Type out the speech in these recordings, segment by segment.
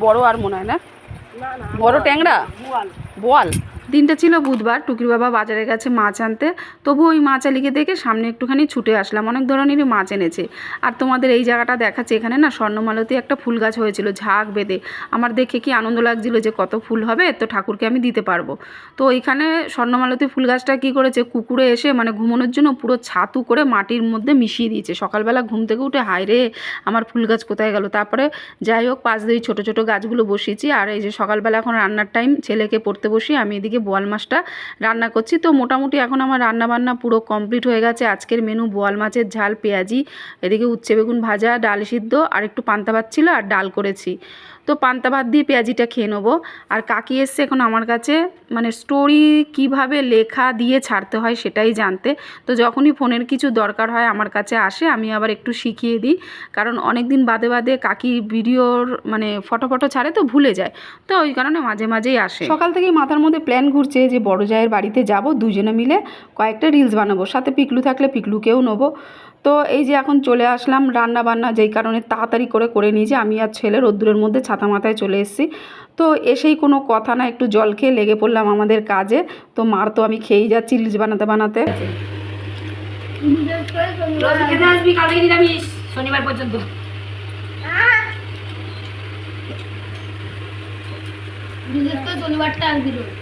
বড় আর মনে হয় না? বড় ট্যাংরা? বোয়াল? দিনটা ছিল বুধবার, টুকির বাবা বাজারে গেছে মাছ আনতে। তবু ওই মাছ আলিকে দেখে সামনে একটুখানি ছুটে আসলাম। অনেক ধরনেরই মাছ এনেছে। আর তোমাদের এই জায়গাটা দেখাচ্ছে, এখানে না স্বর্ণমালতী একটা ফুল গাছ হয়েছিল, ঝাঁক বেঁধে। আমার দেখে কি আনন্দ লাগছিল যে কত ফুল হবে, তো ঠাকুরকে আমি দিতে পারব। তো ওইখানে স্বর্ণমালতী ফুল গাছটা কী করেছে, কুকুরে এসে মানে ঘুমানোর জন্য পুরো ছাতু করে মাটির মধ্যে মিশিয়ে দিয়েছে। সকালবেলা ঘুম থেকে উঠে, হায় রে, আমার ফুল গাছ কোথায় গেল? তারপরে যাই হোক, পাশ দিয়ে ছোটো ছোটো গাছগুলো বসিয়েছি। আর এই যে সকালবেলা এখন রান্নার টাইম ছেলেকে পড়তে বসি আমি এদিকে বোয়াল মাছটা রান্না করছি। তো মোটামুটি এখন আমার রান্না বান্না পুরো কমপ্লিট হয়ে গেছে। আজকের মেনু বোয়াল মাছের ঝাল, পেঁয়াজি, এদিকে উচ্ছে বেগুন ভাজা, ডাল সিদ্ধ, আর একটু পান্তা ভাত ছিল, আর ডাল করেছি। তো পান্তা ভাত দিয়ে পেঁয়াজিটা খেয়ে নেব। আর কাকি এসছে এখন আমার কাছে মানে স্টোরি কীভাবে লেখা দিয়ে ছাড়তে হয় সেটাই জানতে। তো যখনই ফোনের কিছু দরকার হয় আমার কাছে আসে, আমি আবার একটু শিখিয়ে দিই। কারণ অনেক দিন বাদে বাদে কাকি ভিডিওর মানে ফটো ফটো ছাড়ে তো ভুলে যায়। তো ওই কারণে মাঝে মাঝেই আসে। সকাল থেকেই মাথার মধ্যে প্ল্যান ঘুরছে যে বড় জায়ের বাড়িতে যাব দুজনে মিলে কয়েকটা রিলস বানাবো। সাথে পিকলু থাকলে পিকলুকেও নেব। তো এই যে এখন চলে আসলাম রান্না বান্না যেই কারণে তাড়াতাড়ি করে করে নিয়েছি আমি আর ছেলে রোদ্দুরের মধ্যে ছাতা মাথায় চলে এসেছি। তো এসেই কোনো কথা না একটু জল খেয়ে লেগে পড়লাম আমাদের কাজে। তো মার তো আমি খেয়েই যাচ্ছি রিলস বানাতে বানাতে। শনিবার পর্যন্ত। শনিবারটা আসবি রোজ রোজ শনিবার আর সোমবার আসবি।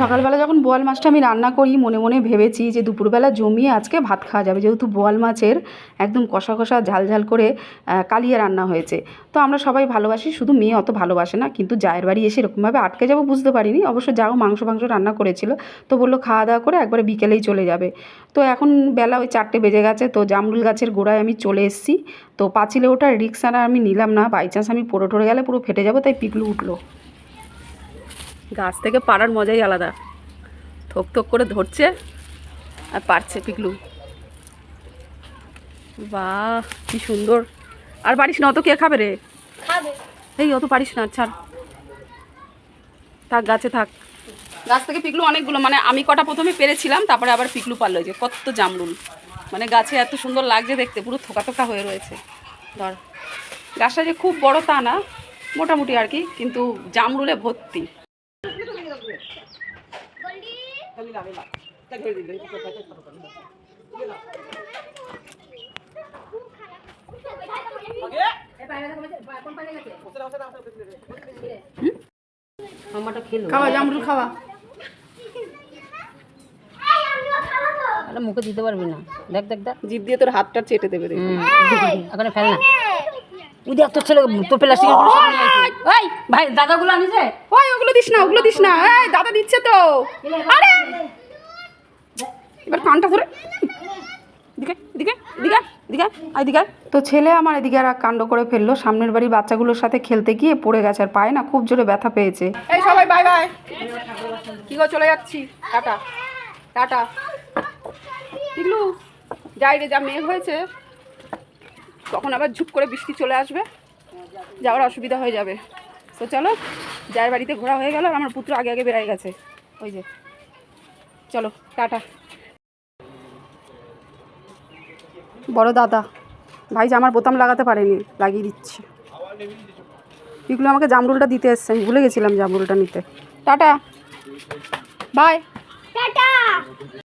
সকালবেলা যখন বোয়াল মাছটা আমি রান্না করি, মনে মনে ভেবেছি যে দুপুরবেলা জমিয়ে আজকে ভাত খাওয়া যাবে। যেহেতু বোয়াল মাছের একদম কষা কষা ঝাল ঝাল করে কালিয়া রান্না হয়েছে। তো আমরা সবাই ভালোবাসি, শুধু মেয়ে অত ভালোবাসে না, কিন্তু জায়ের বাড়ি এসে এরকমভাবে আটকে যাব বুঝতে পারিনি। অবশ্য যাও মাংস মাংস রান্না করেছিল, তো বলল খাওয়া দাওয়া করে একবারে বিকেলেই চলে যাবে। তো এখন বেলা ওই চারটে বেজে গেছে, তো জামরুল গাছের গোড়ায় আমি চলে এসেছি। তো পাঁচিলে ওঠার রিক্সাটা আমি নিলাম না বাই চান্স আমি পড়ে টরে গেলে পুরো ফেটে যাব, তাই পিকলু উঠল। গাছ থেকে পাড়ার মজাই আলাদা। থক থক করে ধরছে আর পারছে পিকলু বাহ কি সুন্দর। আর পারিস না অত কে খাবে রে? এই অত পারিস না ছাড়। থাক গাছে থাক। গাছ থেকে পিকলু অনেকগুলো মানে আমি কটা প্রথমে পেরেছিলাম তারপরে আবার পিকলু পারল যে কত জামরুল। মানে গাছে এত সুন্দর লাগছে দেখতে পুরো থোকা থোকা হয়ে রয়েছে। ধর গাছটা যে খুব বড় তা না মোটামুটি আর কি কিন্তু জামরুলে ভর্তি। মামাটা খেলো। খাওয়া জামরুল খাওয়া। আরে মুখে দিতে পারবি না। দেখ দেখ দেখ। জিভ দিয়ে তোর হাতটা চেটে দেবে। এখানে ফেল না। তুই দেখ তোর ছেলে তো প্লাস্টিকের। ওই ভাই দাদাগুলো আনিছে? ওই ওগুলো দিস না ওগুলো দিস না। এই দাদা দিচ্ছে তো। আরে! এবার কানটা ধরে। দিকে দিকে দিকে দিকে আই দিকে তো ছেলে আমার এদিকে আর কাণ্ড করে ফেলল। সামনের বাড়ির বাচ্চাগুলোর সাথে খেলতে গিয়ে পড়ে গেছে আর পায়ে না খুব জোরে ব্যথা পেয়েছে। এই সবাই বাই বাই। কি গো চলে যাচ্ছি। Tata tata. পিগলু যাই রে যা মেঘ হয়েছে। তখন আবার ঝুপ করে বৃষ্টি চলে আসবে? যাওয়ার অসুবিধা হয়ে যাবে। তো চলো, যার বাড়িতে ঘোরা হয়ে গেল আর আমার পুত্র আগে আগে বেড়াই গেছে। ওই যে। চলো, টাটা। বড় দাদা, ভাই যে আমার বোতাম লাগাতে পারেনি, লাগিয়ে দিচ্ছে। এগুলো আমাকে জামরুলটা দিতে এসছে, আমি ভুলে গেছিলাম জামরুলটা নিতে। টাটা। বাই।